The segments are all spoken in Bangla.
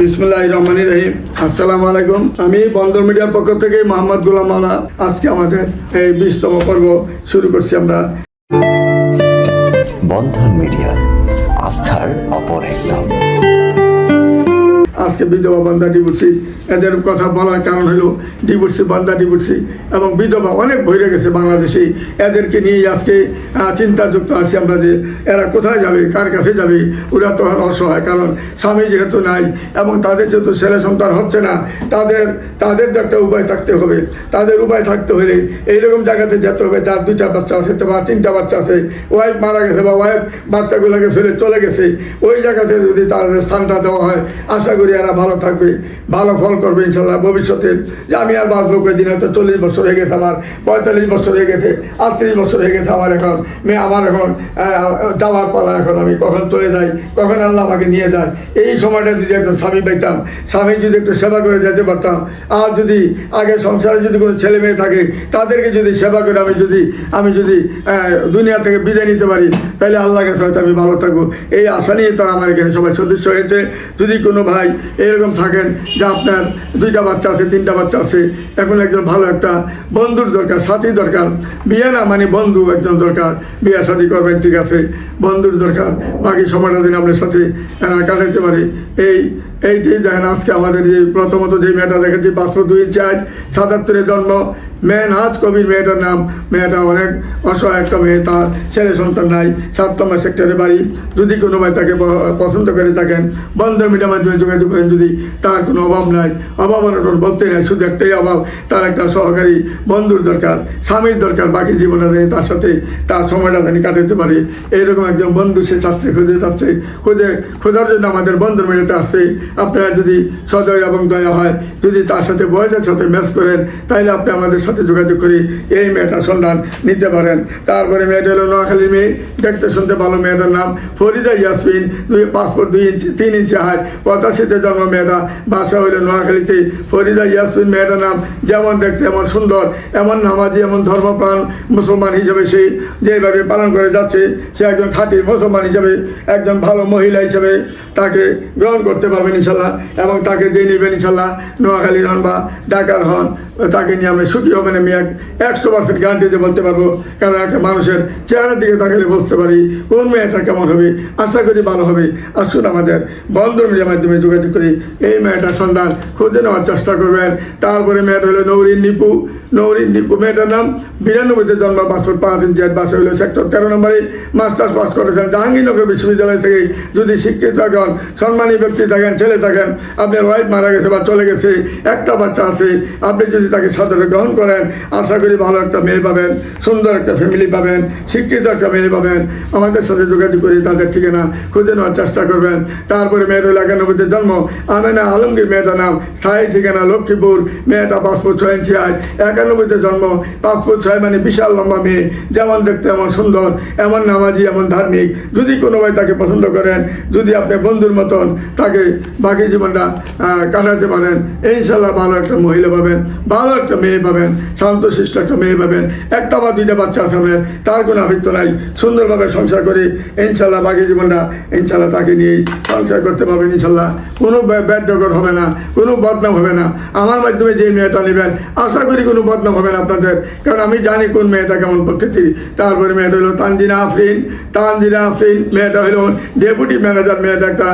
বিসমুল্লাহ রহমান রহিম। আসসালামু আলাইকুম। আমি বন্দর মিডিয়ার পক্ষ থেকে মোহাম্মদ গুলাম আলা আজকে আমাদের এই বিশতম পর্ব শুরু করছি আমরা। বন্ধন মিডিয়া, আস্থার অপর এক নাম আজকে বিধবা বান্দা ডিভোর্সি এদের কথা বলার কারণ হলো ডিভোর্সি বান্দা ডিভোর্সি এবং বিধবা অনেক ভরে গেছে বাংলাদেশে। এদেরকে নিয়ে আজকে চিন্তাযুক্ত আছি আমরা যে এরা কোথায় যাবে, কার কাছে যাবে, ওরা তো আর অসহায়। কারণ স্বামী যেহেতু নাই এবং তাদের যেহেতু ছেলে সন্তান হচ্ছে না, তাদের তাদের তো একটা উপায় থাকতে হবে। তাদের উপায় থাকতে হলে এইরকম জায়গাতে যেতে হবে। তার দুইটা বাচ্চা আছে বা তিনটা বাচ্চা আছে। ওয়াইফ মারা গেছে বা ওয়াইফ বাচ্চাগুলোকে ফেলে চলে গেছে। ওই জায়গাতে যদি তাদের স্থানটা দেওয়া হয়, আশা করি এরা ভালো থাকবে, ভালো ফল করবে ইনশাল্লাহ ভবিষ্যতে। যে আমি আর বাঁচবো কয়েকদিন হয়তো চল্লিশ বছর হয়ে গেছে আমার, পঁয়তাল্লিশ বছর হয়ে গেছে, আটত্রিশ বছর হয়ে গেছে আমার এখন। মেয়ে আমার এখন যাওয়ার পালা এখন আমি কখন চলে যাই, কখন আল্লাহ আমাকে নিয়ে যায়? এই সময়টা যদি একটু স্বামী পেতাম স্বামী যদি একটু সেবা করে যেতে পারতাম, আর যদি আগে সংসারে যদি কোনো ছেলে মেয়ে থাকে, তাদেরকে যদি সেবা করে আমি যদি আমি যদি দুনিয়া থেকে বিদায় নিতে পারি, তাহলে আল্লাহ কাছে হয়তো আমি ভালো থাকব। এই আশা নিয়ে তারা আমার এখানে সবাই সদস্য হয়েছে। যদি কোনো ভাই এরকম থাকেন যে আপনার দুইটা বাচ্চা আছে, তিনটা বাচ্চা আছে। এখন একজন ভালো একটা বন্ধুর দরকার সাথী দরকার। বিয়ে না মানে বন্ধু একজন দরকার। বিয়ে সাথী করবেন, ঠিক আছে। বন্ধুর দরকার। বাকি সময়টা দিন আপনার সাথে কাটাইতে পারে, এই এইটাই দেখেন আজকে আমাদের যে প্রথমত যে মেয়েটা দেখেছি, পাঁচশো দুই চার সাতাত্তরের জন্ম, মেয়ে নাচ কবির মেয়েটার নাম। মেয়েটা অনেক অসহায় একটা মেয়ে, তার ছেলে সন্তান নাই সাত নম্বর সেক্টরে বাড়ি। যদি কোনো ভাই তাকে পছন্দ করে থাকেন, বন্ধ মিডিয়ার মাধ্যমে যোগাযোগ করেন যদি তার কোনো অভাব নাই, অভাব অনটন বলতে নাই, শুধু একটাই অভাব, তার একটা সহকারী বন্ধুর দরকার, স্বামীর দরকার, বাকি জীবনটা জানি তার সাথে তার সময়টা জানি কাটাতে পারে। এইরকম একজন বন্ধু সে চাচ্ছে, খুঁজে যাচ্ছে খুঁজে খোঁজার জন্য আমাদের বন্ধু মিডিয়াতে আসছে। আপনারা যদি সদয় এবং দয়া হয়, যদি তার সাথে বয়সের সাথে ম্যাচ করেন, তাহলে আপনি আমাদের সাথে যোগাযোগ করে এই মেয়েটার সন্ধান নিতে পারেন। তারপরে মেয়েটা হলো নোয়াখালীর মেয়ে, দেখতে শুনতে ভালো মেয়েটার নাম ফরিদা ইয়াসমিন, দুই পাসপোর্ট দুই ইঞ্চি তিন ইঞ্চি হাই পঁচাশিতে জন্ম মেয়েটা, বাসা হইল নোয়াখালীতে। ফরিদা ইয়াসমিন মেয়েটার নাম যেমন দেখতে এমন সুন্দর, এমন নামাজি, এমন ধর্মপ্রাণ মুসলমান হিসেবে সে যেভাবে পালন করে যাচ্ছে, সে একজন খাঁটি মুসলমান হিসেবে, একজন ভালো মহিলা হিসেবে তাকে গ্রহণ করতে পারবেন ইনশাল্লাহ এবং তাকে দিয়ে নেবেন ইনশাল্লাহ। নোয়াখালীর হন বা ঢাকার হন তাকে নিয়ে আমরা সুখী হবেন আমি এক একশো পার্সেন্ট গ্যারান্টিতে বলতে পারব, কারণ একটা মানুষের চেহারার দিকে তাকালে বুঝতে পারি কোন মেয়েটা কেমন হবে। আশা করি ভালো হবে। আসুন আমাদের বন্ধ মিডিয়ার মাধ্যমে যোগাযোগ করি। এই মেয়েটার সন্ধান খুঁজে নেওয়ার চেষ্টা করবেন। তারপরে মেয়েটা হলো নৌরিন নিপু। নৌরিন নিপু, মেয়েটার নাম বিরানব্বইতে জন্ম, বাসর পাঁচ ইঞ্চি বাসা হলো সেক্টর তেরো নম্বরে। মাস্টার্স পাস করেছেন জাহাঙ্গীরনগর বিশ্ববিদ্যালয় থেকে। যদি শিক্ষিত থাকেন সম্মানী ব্যক্তি থাকেন, ছেলে থাকেন, আপনার ওয়াইফ মারা গেছে বা চলে গেছে, একটা বাচ্চা আছে, আপনি যদি তাকে সাদরে গ্রহণ করেন। আশা করি ভালো একটা মেয়ে পাবেন, সুন্দর একটা ফ্যামিলি পাবেন, শিক্ষিত একটা মেয়ে পাবেন। আমাদের সাথে যোগাযোগ করে তাদের ঠিকানা খুঁজে নেওয়ার চেষ্টা করবেন। তারপরে মেয়ের হলো একানব্বইতে জন্ম। আমেনা আলমগীর মেয়েটার নাম স্থায়ী ঠিকানা লক্ষ্মীপুর। মেয়েটা পাসপোর্ট ছয় ইঞ্চি আয় একানব্বইতে জন্ম। পাসপোর্ট ছয় মানে বিশাল লম্বা মেয়ে। যেমন দেখতে এমন সুন্দর, এমন নামাজি, এমন ধার্মিক। যদি কোনো ভাই তাকে পছন্দ করেন, যদি আপনি বন্ধুর মতন তাকে বাকি জীবনটা কাটাতে পারেন, ইনশাল্লাহ ভালো একটা মহিলা পাবেন। ভালো একটা মেয়ে পাবেন, শান্তশিষ্ট একটা মেয়ে পাবেন, একটা বা দুইটা বাচ্চা আপনার তার কোনো আবৃত্ত নাই, সুন্দরভাবে সংসার করে ইনশাল্লাহ বাকি জীবনটা ইনশাল্লাহ তাকে নিয়েই সংসার করতে পারবেন ইনশাল্লাহ কোনো ব্যাডগর হবে না, কোনো বদনাম হবে না। আমার মাধ্যমে যে মেয়েটা নেবেন, আশা করি কোনো বদনাম হবে না আপনাদের। কারণ আমি জানি কোন মেয়েটা কেমন প্রকৃতি তারপরে মেয়েটা হলো তানজিনা আফরিন। তানজিনা আফরিন মেয়েটা হলো ডেপুটি ম্যানেজার মেয়েটা একটা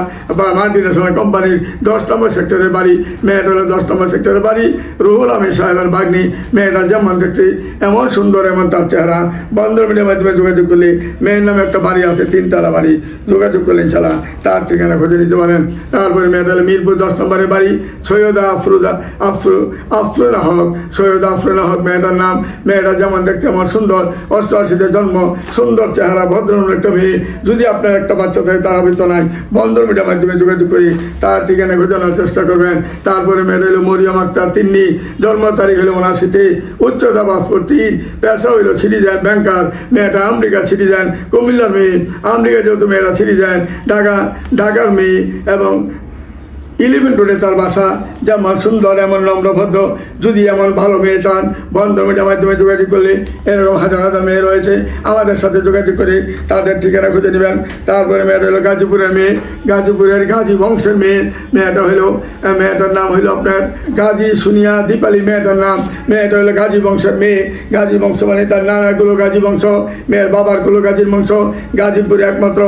মাল্টি ন্যাশনাল কোম্পানির দশ নম্বর সেক্টরের বাড়ি। মেয়েটা হলো দশ নম্বর সেক্টরের বাড়ি। রুহুল আমির সাহেবের বাগনি মেয়েটা যেমন দেখতে এমন সুন্দর, এমন তার চেহারা। বন্ধন মিডিয়ার মাধ্যমে যোগাযোগ করলে মেয়ের নামে একটা বাড়ি আছে, তিনতলা বাড়ি। যোগাযোগ করলেন ইনশাল্লাহ তার ঠিকানা খুঁজে নিতে পারেন। তারপরে মেয়েটা হলো মিরপুর দশ নম্বরের বাড়ি, সৈয়দা আফরুদা আফরু আফরুনা হক, সৈয়দা আফরুনা হক মেয়েটার নাম। মেয়েটা যেমন দেখতে আমার সুন্দর, অষ্টআশিতে জন্ম, সুন্দর চেহারা ভদ্র একটা মেয়ে। যদি আপনার একটা বাচ্চা থাকে, তার আবৃত্ত নাই বন্ধন মিডিয়ার মাধ্যমে যোগাযোগ করি, তার ঠিকানা খোঁজানোর চেষ্টা করবেন। তারপরে মেয়েটা হলো মরিয়ম আক্তার, তিন্নি, জন্ম তারিখ হলো উনাশিতে উচ্চতা পাসপোর্ট তিন পেশা হইল সিটিজেন ব্যাংকার, মেয়েটা আমেরিকা সিটিজেন, কুমিল্লার মেয়ে, আমেরিকা যেহেতু মেয়েরা সিটিজেন, ঢাকা, ঢাকার মেয়ে এবং ইলিভেন রোডে তার বাসা। যেমন সুন্দর, এমন নম্রভদ্র যদি এমন ভালো মেয়ে চান, বন্ধ মিডিয়ার মাধ্যমে যোগাযোগ করলে এরকম হাজার হাজার মেয়ে রয়েছে। আমাদের সাথে যোগাযোগ করে তাদের ঠিকানা খুঁজে নেবেন। তারপরে মেয়েটা হলো গাজীপুরের মেয়ে। গাজীপুরের গাজী বংশের মেয়ে। মেয়েটা হলো মেয়েটার নাম হলো আপনার গাজী সুনিয়া দীপালি মেয়েটার নাম। মেয়েটা হলো গাজী বংশের মেয়ে। গাজী বংশ মানে তার নানাগুলো গাজী বংশ। মেয়ের বাবারগুলো গাজীর বংশ। গাজীপুরে একমাত্র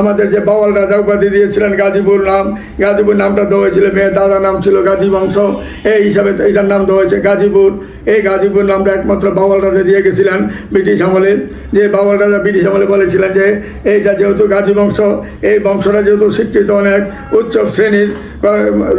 আমাদের যে বাওয়াল রাজা উপাধি দিয়েছিলেন গাজীপুর নাম। গাজীপুর নামটা দেওয়া হয়েছিল, মেয়ের দাদা নাম ছিল গাজী বংশ এই হিসাবে এটার নাম দেওয়া হয়েছে গাজীপুর। এই গাজীপুর নামটা একমাত্র বাওয়াল রাজা দিয়ে গেছিলেন ব্রিটিশ আমলে। যে বাওয়াল রাজা ব্রিটিশ আমলে বলেছিলেন যে, এইটা যেহেতু গাজী বংশ এই বংশটা যেহেতু শিক্ষিত অনেক, উচ্চ শ্রেণির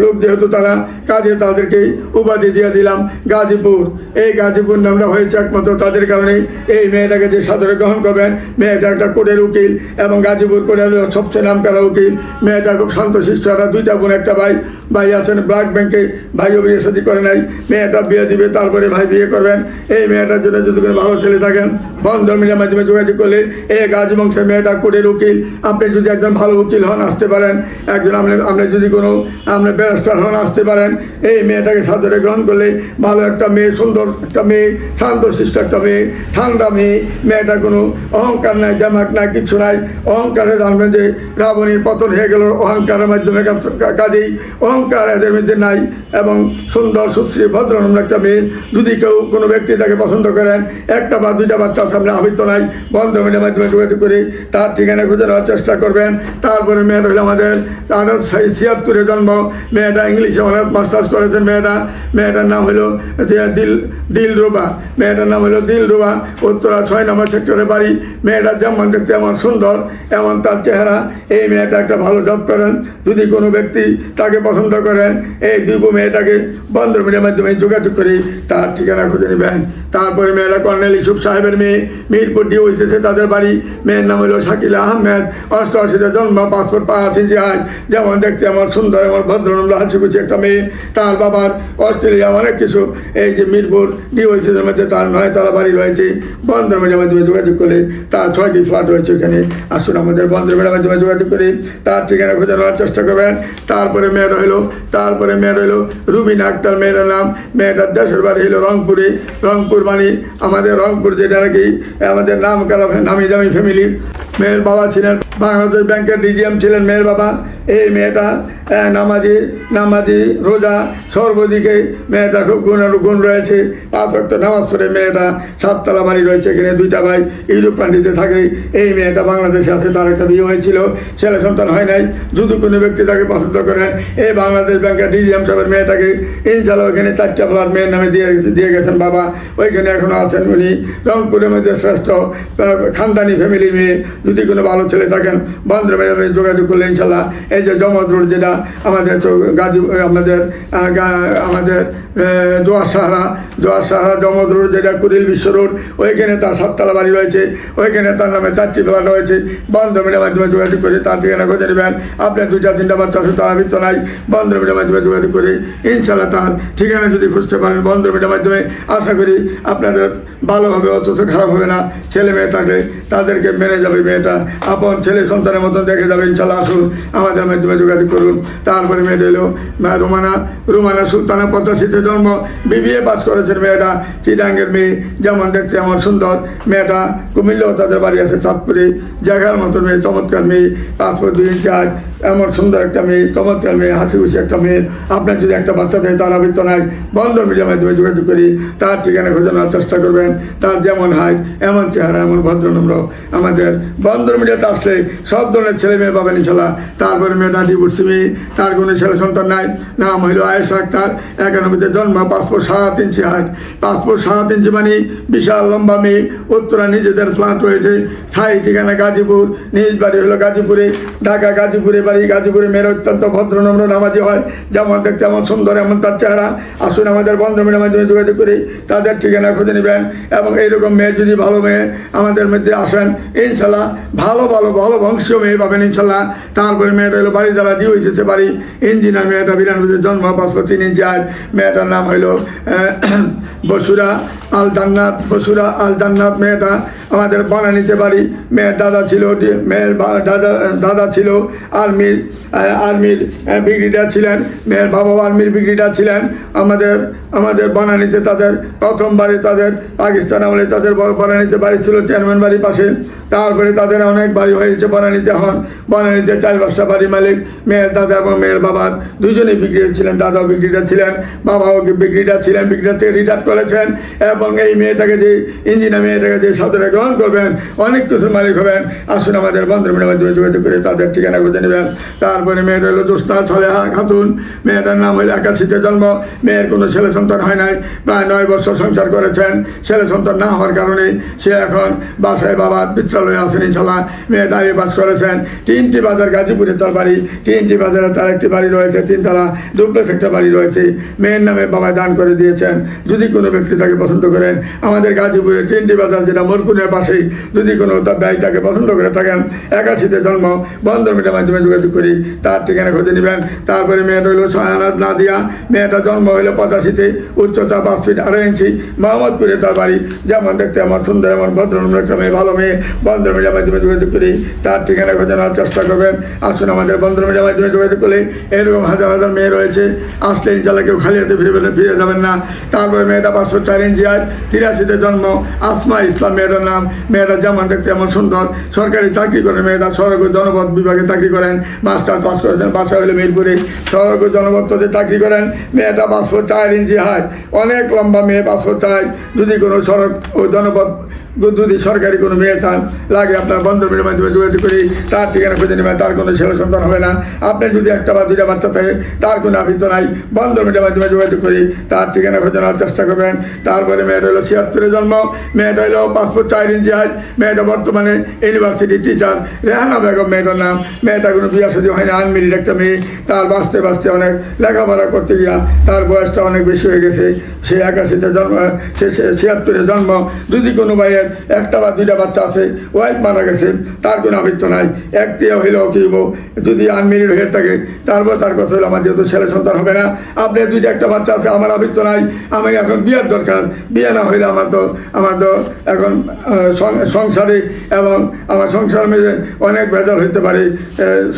লোক যেহেতু তারা, কাজে তাদেরকে উপাধি দিয়ে দিলাম গাজীপুর। এই গাজীপুর নামটা হয়েছে একমাত্র তাদের কারণে এই মেয়েটাকে যে সাদরে গ্রহণ করবেন মেয়েটা একটা কোর্টের উকিল এবং গাজীপুর কোর্টের সবচেয়ে নাম করা উকিল। মেয়েটা খুব শান্তশিষ্ট একটা দুইটা বোন, একটা ভাই। ভাই আছেন ব্লাড ব্যাংকে, ভাইও বিয়ে সাথে করে নাই, মেয়েটা বিয়ে দিবে, তারপরে ভাই বিয়ে করবেন। এই মেয়েটার জন্য যদি কোনো ভালো ছেলে থাকেন বন্ধ মিডিয়ার মাধ্যমে যোগাযোগ করলে এই গাছ বংশের মেয়েটা কোর্টের উকিল। আপনি যদি একজন ভালো উকিল হন, আসতে পারেন। একজন আপনি আপনি যদি কোনো আপনি ব্যারিস্টার হন, আসতে পারেন। এই মেয়েটাকে সাদরে গ্রহণ করলে ভালো একটা মেয়ে, সুন্দর একটা মেয়ে শান্ত শান্তশিষ্ট একটা মেয়ে, ঠান্ডা মেয়ে মেয়েটা কোনো অহংকার নাই জামাক নাই, কিছু নাই। অহংকারে জানবেন যে রাবণীর পতন হয়ে গেল, অহংকারের মাধ্যমে কাজেই অহংকার এদের মধ্যে নাই এবং সুন্দর, সুশ্রী, ভদ্রনম্র একটা মেয়ে। যদি কেউ কোনো ব্যক্তি তাকে পছন্দ করেন, একটা বা দুইটা বাচ্চার সামনে আবৃত্ত নাই, বন্ধ মিলের মাধ্যমে যোগাযোগ করে, তার ঠিকানা খুঁজে নেওয়ার চেষ্টা করবেন। তারপরে মেয়েটা হলো আমাদের আঠারো ছিয়াত্তরে জন্ম। মেয়েটা ইংলিশে অনার্স, মাস্টার্স করেছেন মেয়েটা। মেয়েটার নাম হলো দিল দিল রুবা মেয়েটার নাম হলো দিল রুবা উত্তরা ছয় নম্বর সেক্টরে বাড়ি। মেয়েটা যেমন দেখতে এমন সুন্দর, এমন তার চেহারা। এই মেয়েটা একটা ভালো জব করেন। যদি কোনো ব্যক্তি তাকে পছন্দ করেন। এই দুই মেয়েটাকে বন্ধ মিডিয়ার মাধ্যমে যোগাযোগ করে তার ঠিকানা খুঁজে নেবেন। তারপরে মেয়েরা কর্নেল ইসুফ সাহেবের মেয়ে মিরপুর ডি হয়েছে তাদের বাড়ি। মেয়ের নাম হলো শাকিলা আহমেদ। অষ্টআশিতে জন্ম, পাসপোর্ট পাওয়া আছে যে আজ যেমন দেখতে আমার সুন্দর আমার ভদ্রনম্র হাসিখুচি একটা মেয়ে। তার বাবার অস্ট্রেলিয়া অনেক কিছু। এই যে মিরপুর ডি হয়েছে মধ্যে তার নয় তালা বাড়ি রয়েছে। বন্ধন মিডিয়ার মাধ্যমে যোগাযোগ করে তার ছয়টি ফ্ল্যাট রয়েছে এখানে। আসুন আমাদের বন্ধন মিডিয়ার মাধ্যমে যোগাযোগ করে তার ঠিকানা খুঁজে নেওয়ার চেষ্টা করবেন। তারপরে মেয়েটা হলো তারপরে মেয়ের হইল রুবিন আক্তার মেয়ের নাম। মেয়েটার দেশের বাড়ি হলো রংপুরে। রংপুর মানে আমাদের রংপুর যেটা নাকি আমাদের নাম করা নামি দামি ফ্যামিলি মেয়ের বাবা ছিলেন বাংলাদেশ ব্যাংকের ডিজিএম ছিলেন মেয়ের বাবা। এই মেয়েটা নামাজি নামাজি, রোজা, সর্বদিকে মেয়েটা খুব গুণ গুণ রয়েছে। পাঁচ নামাজ পড়ে মেয়েটা সাততলা বাড়ি রয়েছে এখানে দুইটা ভাই ইউরোপ কান্ট্রিতে থাকে। এই মেয়েটা বাংলাদেশে আছে, তার একটা বিয়ে হয়েছিল, ছেলে সন্তান হয় নাই। যদি কোনো ব্যক্তি তাকে পছন্দ করেন, এই বাংলাদেশ ব্যাংকের ডিজিএম সাহেবের মেয়েটাকে ইনশাল্লাহ ওইখানে চারটা ফ্ল্যাট মেয়ের নামে দিয়ে দিয়ে গেছেন বাবা। ওইখানে এখনও আছেন উনি। রংপুরের মধ্যে শ্রেষ্ঠ খানদানি ফ্যামিলির মেয়ে। যদি কোনো ভালো ছেলে থাকেন বন্ধুরা যোগাযোগ করলে ইনশাল্লাহ। এই যে জমদ রোড যেটা, আমাদের গাজী আমাদের আমাদের দোয়ার সাহারা দোয়ার সাহারা জমদ রোড, যেটা কুড়িল বিশ্ব রোড, ওইখানে তার সাততলা বাড়ি রয়েছে, ওইখানে তার নামে চারটি ফ্ল্যাট রয়েছে বন্ধ মিডিয়ার মাধ্যমে যোগাযোগ করে তার ঠিকানা খুঁজে নেবেন। আপনার দু, চার, তিনটা বাচ্চা আছে, তার ভিত্ত নাই বন্ধ মিডিয়ার মাধ্যমে যোগাযোগ করে ইনশাল্লাহ তার ঠিকানা যদি খুঁজতে পারেন বন্ধ মিডিয়ার মাধ্যমে। আশা করি আপনাদের ভালো হবে, অথচ খারাপ হবে না। ছেলে মেয়ে থাকলে তাদেরকে মেনে যাবে মেয়েটা। আপন ছেলে সন্তানের মতন দেখে যাবে ইনশাল্লাহ আসুন, আমাদের মাধ্যমে যোগাযোগ করুন। তারপরে মেয়েটা এলো রোমানা রোমানা সুলতানা পঁচাশিতে জন্ম বিবিএ পাস করেছেন মেয়েটা, চিটাঙ্গের মেয়ে। যেমন দেখতে এমন সুন্দর। মেয়েটা কুমিল্লাও তাদের বাড়ি আছে চাঁদপুরে। জায়গার মতো মেয়ে, চমৎকার মেয়ে। পাসপোর্ট দুই চার এমন সুন্দর একটা মেয়ে, চমৎকার মেয়ে, হাসি খুশি একটা মেয়ে। আপনার যদি একটা বাচ্চা থাকে, তার আবৃত্ত নাই। বন্ধন মিডিয়ার মাধ্যমে যোগাযোগ করি। তার ঠিকানা খোঁজে নেওয়ার চেষ্টা করবেন। তার যেমন হাই এমন চেহারা, এমন ভদ্রনম্র। আমাদের বন্ধন মিডিয়াতে আসলে সব ধরনের ছেলে মেয়ে পাবেন ইনশাল্লাহ। তারপরে মেয়েটা ডিভোর্সি মেয়ে। তার কোনো ছেলে সন্তান নাই। নাম হইল আয়েশা আক্তার। একানব্বইতে জন্ম পাসপোর্ট সাত ইঞ্চি হাইট। পাসপোর্ট সাত ইঞ্চি মানে বিশাল লম্বা মেয়ে। উত্তরা নিজেদের ফ্ল্যাট রয়েছে। স্থায়ী ঠিকানা গাজীপুর। নিজ বাড়ি হলো গাজীপুরে। ঢাকা গাজীপুরে বাড়ি। গাজীপুরে মেয়ের অত্যন্ত ভদ্রনম্র নামাজি হয়। যেমন দেখতে এমন সুন্দর, এমন তার চেহারা। আসুন আমাদের বন্ধ মেয়ের মাধ্যমে যোগাযোগ করে তাদের ঠিকানা খুঁজে নেবেন। এবং এইরকম মেয়ে যদি ভালো মেয়ে আমাদের মধ্যে আসেন, ইনশাল্লাহ ভালো ভালো ভালো বংশীয় মেয়ে পাবেন ইনশাল্লাহ। তারপরে মেয়েটা হলো বাড়ি দ্বারা ডিউ হয়েছে বাড়ি। ইঞ্জিনিয়ার মেয়েটা বিরানব্বইতে জন্ম, পাঁচশো তিন ইঞ্চি আট মেয়েটার নাম হইল বসুরা আল জান্নাত বসুরা আল জান্নাত মেয়েটা। আমাদের বনানীতে বাড়ি মেয়ের দাদা ছিল, মেয়ের দাদা দাদা ছিল, আর্মির আর্মির ব্রিগেডিয়ার ছিলেন, মেয়ের বাবা আর্মির ব্রিগেডিয়ার ছিলেন। আমাদের আমাদের বনানীতে তাদের প্রথম বাড়ি তাদের পাকিস্তান আমলে তাদের বনানীতে বাড়ি ছিল চেয়ারম্যান বাড়ির পাশে। তারপরে তাদের অনেক বাড়ি হয়েছে বনানীতে হন বনানীতে চার পাঁচটা বাড়ি মালিক, মেয়ের দাদা এবং মেয়ের বাবার দুজনেই ব্রিগেডিয়ার ছিলেন দাদাও ব্রিগেডিয়ার ছিলেন, বাবাও ব্রিগেডিয়ার ছিলেন, ব্রিগেডিয়ার থেকে রিটায়ার করেছেন এবং এই মেয়েটাকে যে, ইঞ্জিনিয়ার মেয়েটাকে যে সাদরে গ্রহণ করবেন, অনেক কিছুর মালিক হবেন। আসুন আমাদের বন্ধুমিনের মাধ্যমে যোগাযোগ করে তাদের ঠিকানা খুঁজে নেবেন। তারপরে মেয়েটা হলো জোস্না ছলেহা খাতুন। মেয়েটার নাম হলো একাশিতে জন্ম। মেয়ের কোনো ছেলে সন্তান হয় নাই। প্রায় নয় বছর সংসার করেছেন। ছেলে সন্তান না হওয়ার কারণে সে এখন বাসায় বাবা বিদ্যালয়ে আসেন ইনশাল্লাহ মেয়েটা এ বাস করেছেন। তিনটি বাজার গাজীপুরে তার বাড়ি। তিনটি বাজারে তার একটি বাড়ি রয়েছে, তিনতলা। ডুপ্লেক্স একটা বাড়ি রয়েছে। মেয়ের নামে বাবা দান করে দিয়েছেন। যদি কোনো ব্যক্তি তাকে পছন্দ করেন, আমাদের গাজীপুরে তিনটি বাজার যেটা মোরকুনের পাশেই যদি কোনো তার ব্যয় তাকে পছন্দ করে থাকেন, একাশিতে জন্ম বন্ধন মিটার মাধ্যমে যোগাযোগ করি, তার ঠিকানা খুঁজে নেবেন। তারপরে মেয়েটা হলো সহায়নাথ নাদিয়া। মেয়েটা জন্ম হলো পঁচাশিতে, উচ্চতা পাঁচ ফিট আড়াই ইঞ্চি। মোহাম্মদপুরে তার বাড়ি। যেমন দেখতে আমার সুন্দর, এমন ভদ্র নম্র একটা মেয়ে ভালো মেয়ে। বন্ধন মিডিয়ার মাধ্যমে যোগাযোগ করি, তার ঠিকানা খুঁজে নেওয়ার চেষ্টা করবেন। আসুন আমাদের বন্ধন মিডিয়ার মাধ্যমে যোগাযোগ করলে এরকম হাজার হাজার মেয়ে রয়েছে। আসলে ইনশাল্লাহ কেউ খালি হাতে ফিরে ফিরে যাবেন না। তারপরে মেয়েটা পাঁচশো চার ইঞ্চি আয়। তিরাশিতে জন্ম, আসমা ইসলাম, মেয়েটার নাম মেয়েটা যেমন দেখতে এমন সুন্দর। সরকারি চাকরি করে মেয়েরা সড়ক ও জনপদ বিভাগে চাকরি করেন। মাস্টার পাস করেছেন বাসা হলে মিরপুরে। সড়ক ও জনপথে চাকরি করেন। মেয়েটা পাঁচশো চার ইঞ্চি হাইট। অনেক লম্বা মেয়ে পাঁচশো চায় যদি কোনো সড়ক ও জনপথ যদি সরকারি কোনো মেয়ে চান, লাগে আপনার বন্ধুমিনের মাধ্যমে যোগাযোগ করি, তার ঠিকানা খুঁজে নেবেন, তার কোনো ছেলে সন্তান হবে না। আপনি যদি একটা বা দুইটা বাচ্চা থাকে, তার কোনো আবৃত্ত নাই বন্ধুমিনের মাধ্যমে যোগাযোগ করি, তার ঠিকানা খুঁজে নেওয়ার চেষ্টা করবেন। তারপরে মেয়েটা হলো ছিয়াত্তরের জন্ম, মেয়েটা হলো পাসপোর্ট চার ইঞ্চি হাজ মেয়েটা বর্তমানে ইউনিভার্সিটি টিচার, রেহানা বেগম মেয়েটার নাম। মেয়েটা কোনো বিয়া সাদি হয় না, আনমেরিড একটা মেয়ে। তার বাঁচতে বাঁচতে অনেক লেখাপড়া করতে গিয়া তার বয়সটা অনেক বেশি হয়ে গেছে। সে একাশিতে জন্ম, সে ছিয়াত্তরে জন্ম। যদি কোনো ভাইয়ের একটা বা দুইটা বাচ্চা আছে ওয়াইফ মারা গেছে তার কোনো আবৃত্ত নাই। একটি হইলেও কি হব যদি আনমেরিড হয়ে থাকে, তারপর তার কথা হলো আমার যেহেতু ছেলে সন্তান হবে না আপনার দুইটা একটা বাচ্চা আছে, আমার আবৃত্ত নাই আমি এখন বিয়ের দরকার। বিয়ে না হইলে আমার তো আমার তো এখন সংসারে এবং আমার সংসার মেয়ে অনেক ভেজাল হইতে পারে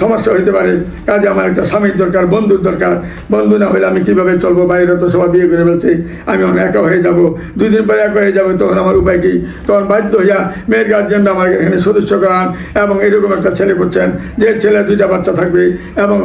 সমস্যা হইতে পারে। কাজে আমার একটা স্বামীর দরকার, বন্ধুর দরকার। বন্ধু না হলে আমি কীভাবে চলবো? বাইরে তো সবাই বিয়ে করে ফেলছে আমি এখন একা হয়ে যাব। দুই দিন পরে একা হয়ে যাবে, তখন আমার উপায় কি? তখন বাধ্য হইয়া মেয়ের গার্জেনরা আমার এখানে সদস্য করান এবং এরকম একটা ছেলে করছেন, যে ছেলে দুইটা বাচ্চা থাকবে এবং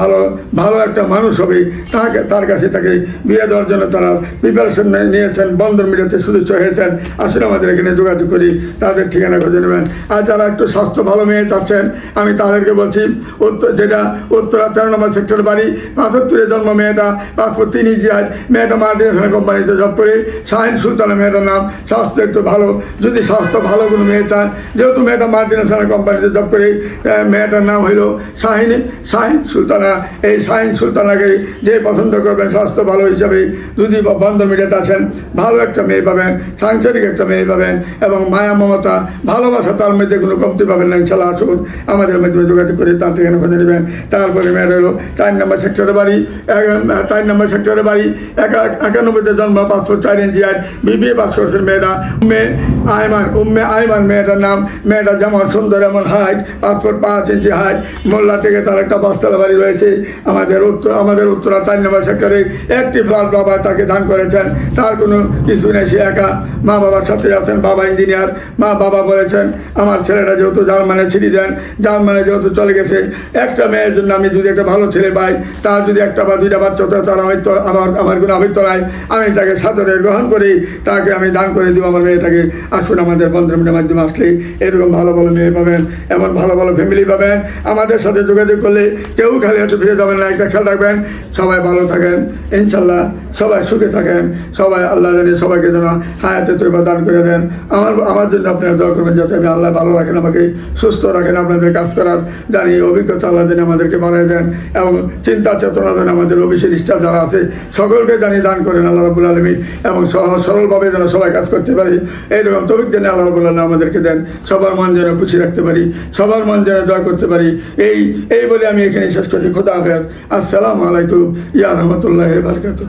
ভালো ভালো একটা মানুষ হবে, তাকে, তার কাছে তাকে বিয়ে দেওয়ার জন্য তারা প্রিপারেশন নিয়েছেন, বন্ধন মিডিয়াতে সদস্য হয়েছেন। আসলে আমাদের এখানে যোগাযোগ করি, তাদের ঠিকানা খুঁজে নেবেন। আর যারা একটু স্বাস্থ্য ভালো মেয়ে চাচ্ছেন, আমি তাদেরকে বলছি উত্তর যেটা উত্তরা তেরো নম্বর সেক্টর বাড়ি পাঁচাত্তরে জন্ম মেয়েটা পাসপোর্ট তিন ইঞ্চিয়ার মেয়েটা মাল্টিনেশনাল কোম্পানিতে জব করে, শাহিন সুলতানা মেয়েটার নাম, স্বাস্থ্য একটু ভালো যদি স্বাস্থ্য ভালো কোনো মেয়ে চান যেহেতু মেয়েটা মাল্টিনেশনাল কোম্পানিতে জব করে মেয়েটার নাম হইল শাহিনী, শাহিন সুলতানা। এই শাহিন সুলতানাকে যে পছন্দ করবেন, স্বাস্থ্য ভালো হিসাবে যদি বন্ধ মিডিয়াতে আছেন, ভালো একটা মেয়ে পাবেন, সাংসারিক একটা মেয়ে পাবেন, এবং মায়া, মমতা, ভালোবাসা তার মধ্যে কোনো কমতি পাবেন না, ইনশাল্লাহ আসুন, আমাদের মাধ্যমে যোগাযোগ করে তার থেকে খুঁজে নেবেন। তারপরে মেয়েটা হলো চার নম্বর সেক্টরের বাড়ি চার নম্বর সেক্টরের বাড়ি, একা, একানব্বইতে জন্ম পাসপোর্ট চার ইঞ্চি, আর বিবিএ পাস করেছেন মেয়েটা উম্মে Yeah. আয়মান উম্মে আয়মান মেয়েটার নাম মেয়েটা যেমন সুন্দর এমন হাইট পাসপোর্ট পাঁচ ইঞ্চি হাইট, মোল্লা থেকে তার একটা বাসতলা বাড়ি রয়েছে। আমাদের উত্তর আমাদের উত্তরা চার নম্বর সেক্টরে একটি ফ্ল্যাট বাবা তাকে দান করেছেন। তার কোনো কিছু নেই, সে একা। মা বাবার সাথে আছেন, বাবা ইঞ্জিনিয়ার মা বাবা বলেছেন, আমার ছেলেটা যেহেতু জার্মানে ছিড়ি দেন, জার্মানে যেহেতু চলে গেছে, একটা মেয়ের জন্য আমি যদি একটা ভালো ছেলে পাই, তার যদি একটা বা দুইটা বাচ্চা তার হয়তো আমার আমার কোনো আবৃত্ত নাই। আমি তাকে সাদরে গ্রহণ করি, তাকে আমি দান করে দিব, আমার মেয়েটাকে। আসুন আমাদের বন্ধুমিনের মাধ্যমে আসলে এরকম ভালো ভালো মেয়ে পাবেন, এমন ভালো ভালো ফ্যামিলি পাবেন। আমাদের সাথে যোগাযোগ করলে কেউ খালি হাতে ফিরে যাবেন না, একটা খেয়াল রাখবেন। সবাই ভালো থাকেন, ইনশাল্লাহ। সবাই সুখে থাকেন, সবাই আল্লাহ জানি, সবাইকে যেন হায়াতে তৈবা দান করে দেন। আমার আমার জন্য আপনারা দোয়া করবেন যাতে আমি আল্লাহ ভালো রাখেন, আমাকে সুস্থ রাখেন, আপনাদের কাজ করার জানি অভিজ্ঞতা আল্লাহ জানি আমাদেরকে বাড়াই দেন এবং চিন্তা চেতনা দেন আমাদের অফিসের স্টাফ যারা আছে, সকলকে জানি দান করেন আল্লাহ রাবুল আলমী এবং সহজ সরলভাবে যেন সবাই কাজ করতে পারি। এইরকম তবিক যেন আল্লাহ রাবুল আলম আমাদেরকে দেন। সবার মন যেন খুশি রাখতে পারি, সবার মন যেন জয় করতে পারি। এই এই বলে আমি এখানে শেষ করছি। খোদা হাফেজ। আসসালামু আলাইকুম। ইয়া রহমতুল্লাহ বারকাতুহ।